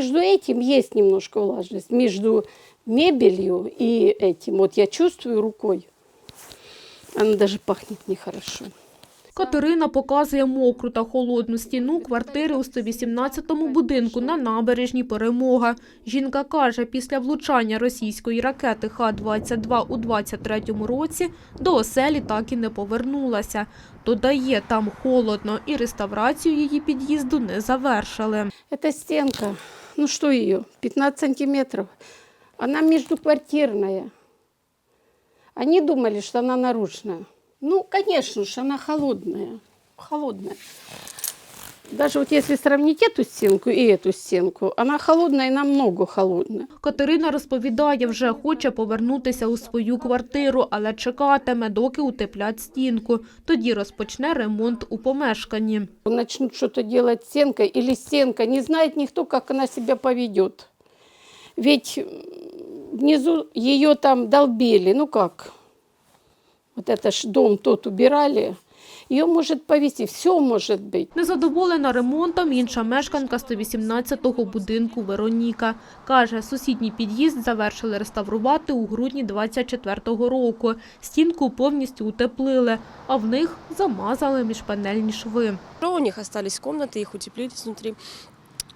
между этим есть немножко влажность, между мебелью и этим. Вот я чувствую рукой. Она даже пахнет нехорошо. Катерина показує мокру та холодну стіну квартири у 118-му будинку на набережній Перемога. Жінка каже, після влучання російської ракети Х-22 у 23-му році до оселі так і не повернулася. Додає, там холодно і реставрацію її під'їзду не завершили. Эта стенка, ну что ее, 15 сантиметров. Она междуквартирная. Они думали, что она наружная. Ну, конечно же, она холодная. Холодная. Даже вот если сравнить эту стенку и эту стенку, она холодная и намного холодная. Катерина розповідає, вже хоче повернутися у свою квартиру, але чекатиме, доки утеплять стінку. Тоді розпочне ремонт у помешканні. Начнут что-то делать стенкой или стенка. Не знает никто, как она себя поведет. Ведь м, внизу ее там долбили. Ну как? Вот это ж дом тот убирали. Ее может повести. Все может быть. Незадоволена ремонтом інша мешканка 118-го будинку Вероніка. Каже, сусідній під'їзд завершили реставрувати у грудні 24-го року. Стінку повністю утеплили, а в них замазали міжпанельні шви. У них остались комнаты, их утеплили изнутри.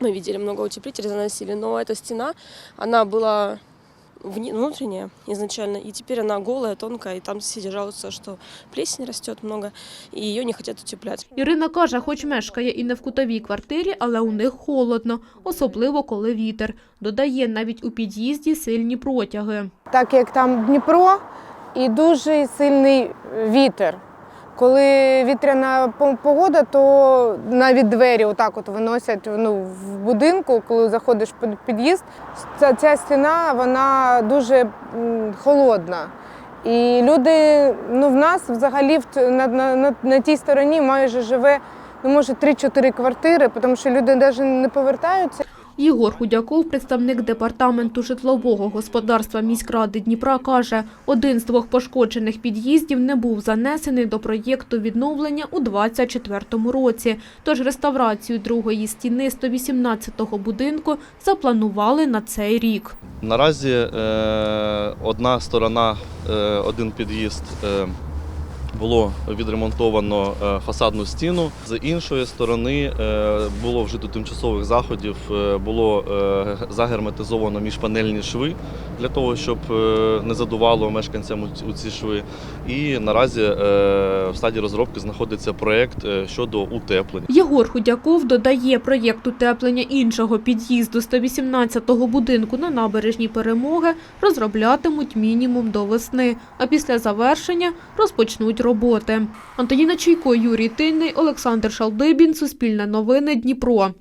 Мы видели много утеплителей, заносили, но эта стена, она была вне- внутренняя изначально, и теперь она голая, тонкая, и там соседи жалуются, что плесень растет много, и ее не хотят утеплять. Ірина каже, хоч мешкає і не в кутовій квартирі, але у них холодно, особливо коли вітер. Додає, навіть у під'їзді сильні протяги. так як там Дніпро і дуже сильний вітер. Коли вітряна по- погода, то навіть двері отак от виносять ну, в будинку, коли заходиш під під'їзд. Ця, ця стіна вона дуже холодна. І люди, ну в нас взагалі на, на, на, на тій стороні майже живе, ну може 3-4 квартири, тому що люди навіть не повертаються. Єгор Худяков, представник департаменту житлового господарства міськради Дніпра, каже, один з двох пошкоджених під'їздів не був занесений до проєкту відновлення у 2024 році. Тож реставрацію другої стіни 118-го будинку запланували на цей рік. Наразі е, одна сторона, е, один під'їзд е, було відремонтовано е, фасадну стіну. З іншої сторони е, було вжито тимчасових заходів, е, було загерметизовано міжпанельні шви для того, щоб не задувало мешканцям у ці- шви. І наразі в стадії розробки знаходиться проєкт щодо утеплення. Єгор Худяков додає, проєкт утеплення іншого під'їзду 118-го будинку на набережній Перемоги розроблятимуть мінімум до весни, а після завершення розпочнуть роботи. Антоніна Чуйко, Юрій Тинний, Олександр Шалдибін, Суспільне новини, Дніпро.